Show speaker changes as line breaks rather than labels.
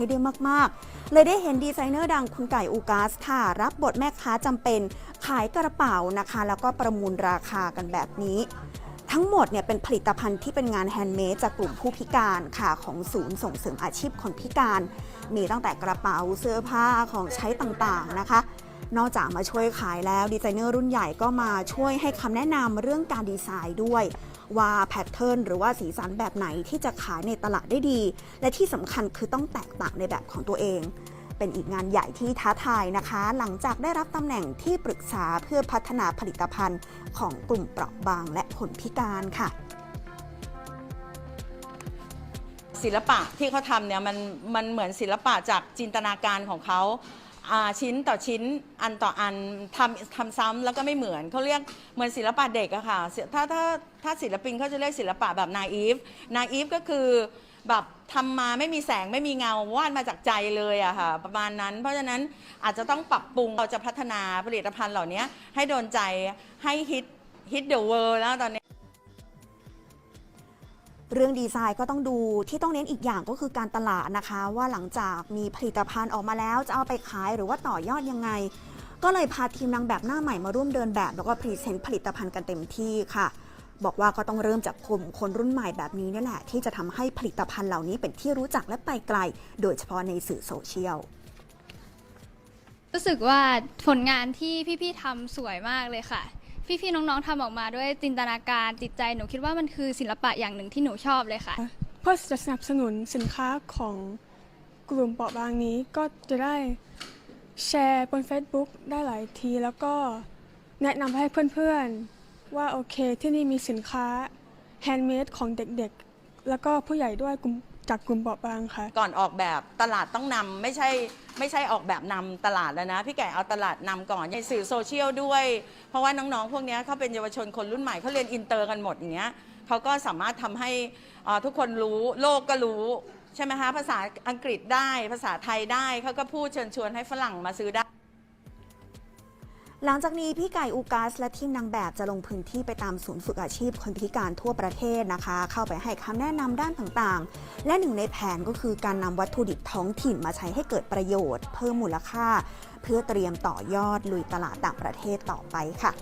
ให้ได้มาก ๆ เลยได้เห็นดีไซเนอร์ดังคุณไก่อูกาสค่ะ รับบทแม่ค้าจำเป็นขายกระเป๋านะคะ แล้วก็ประมูลราคากันแบบนี้ ทั้งหมดเนี่ยเป็นผลิตภัณฑ์ที่เป็นงานแฮนด์เมดจากกลุ่มผู้พิการค่ะของศูนย์ส่งเสริมอาชีพคนพิการ มีตั้งแต่กระเป๋าเสื้อผ้าของใช้ต่างๆนะคะ นอกจากมาช่วยขายแล้วดีไซเนอร์รุ่นใหญ่ก็มาช่วยให้คำแนะนำเรื่องการดีไซน์ด้วย ว่าแพทเทิร์นหรือว่าสีสันแบบไหนที่จะขายในตลาดได้ดี และที่สำคัญคือต้องแตกต่างในแบบของตัวเอง เป็นอีกงานใหญ่ที่ท้าทายนะคะ หลังจากได้รับตำแหน่งที่ปรึกษาเพื่อพัฒนาผลิตภัณฑ์ของกลุ่มเปราะบางและคนพิการค่ะ
ศิลปะที่เขาทำเนี่ยมันมันเหมือนศิลปะจากจินตนาการของเขา อ่าชิ้นต่อชิ้นอันต่ออันทำทำซ้ำแล้วก็ไม่เหมือนเขาเรียกเหมือนศิลปะเด็กอะค่ะถ้าถ้าถ้าศิลปินเขาจะเรียกศิลปะแบบนาอีฟนาอีฟก็คือแบบทำมาไม่มีแสงไม่มีเงาวาดมาจากใจเลยอะค่ะประมาณนั้น เพราะฉะนั้นอาจจะต้องปรับปรุงเราจะพัฒนาผลิตภัณฑ์เหล่านี้ให้โดนใจให้ฮิตฮิตเดอะเวิร์แล้วตอนนี้
เรื่องดีไซน์ก็ต้องดูที่ต้องเน้นอีกอย่างก็คือการตลาดนะคะ ว่าหลังจากมีผลิตภัณฑ์ออกมาแล้วจะเอาไปขายหรือว่าต่อยอดยังไง ก็เลยพาทีมนางแบบหน้าใหม่มาร่วมเดินแบบ แล้วก็พรีเซนต์ผลิตภัณฑ์กันเต็มที่ค่ะ บอกว่าก็ต้องเริ่มจากกลุ่มคนรุ่นใหม่แบบนี้นี่แหละ ที่จะทำให้ผลิตภัณฑ์เหล่านี้เป็นที่รู้จักและไปไกล โดยเฉพาะในสื่อโซเชียล
รู้สึกว่าผลงานที่พี่ๆทำสวยมากเลยค่ะ พี่ๆน้องๆทำออกมาด้วยจินตนาการจิตใจหนูคิดว่ามันคือศิลปะอย่างหนึ่งที่หนูชอบเลยค่ะ
เพื่อจะสนับสนุนสินค้าของกลุ่มเปราะบางนี้ก็จะได้แชร์บน Facebook ได้หลายที แล้วก็แนะนำให้เพื่อนๆ ว่าโอเคที่นี่มีสินค้าแฮนด์เมดของเด็กๆ แล้วก็ผู้ใหญ่ด้วยกลุ่ม จากกลุ่มเปราะบางค่ะ
ก่อนออกแบบตลาดต้องนำไม่ใช่ไม่ใช่ออกแบบนำตลาดแล้วนะ พี่แก่เอาตลาดนำก่อนในสื่อโซเชียลด้วย เพราะว่าน้องๆ พวกเนี้ยเขาเป็นเยาวชนคนรุ่นใหม่เขาเรียนอินเตอร์กันหมดอย่างเงี้ยเขาก็สามารถทำให้อ่าทุกคนรู้โลกก็รู้ ใช่ไหมคะภาษาอังกฤษได้ภาษาไทยได้เขาก็พูดเชิญชวนให้ฝรั่งมาซื้อได้
หลังจากนี้พี่ไก่อูกาสและทีมนางแบบจะลงพื้นที่ไปตามศูนย์ฝึกอาชีพคนพิการทั่วประเทศนะคะ เข้าไปให้คำแนะนำด้านต่างๆ และหนึ่งในแผนก็คือการนำวัตถุดิบท้องถิ่นมาใช้ให้เกิดประโยชน์ เพิ่มมูลค่า เพื่อเตรียมต่อยอดลุยตลาดต่างประเทศต่อไปค่ะ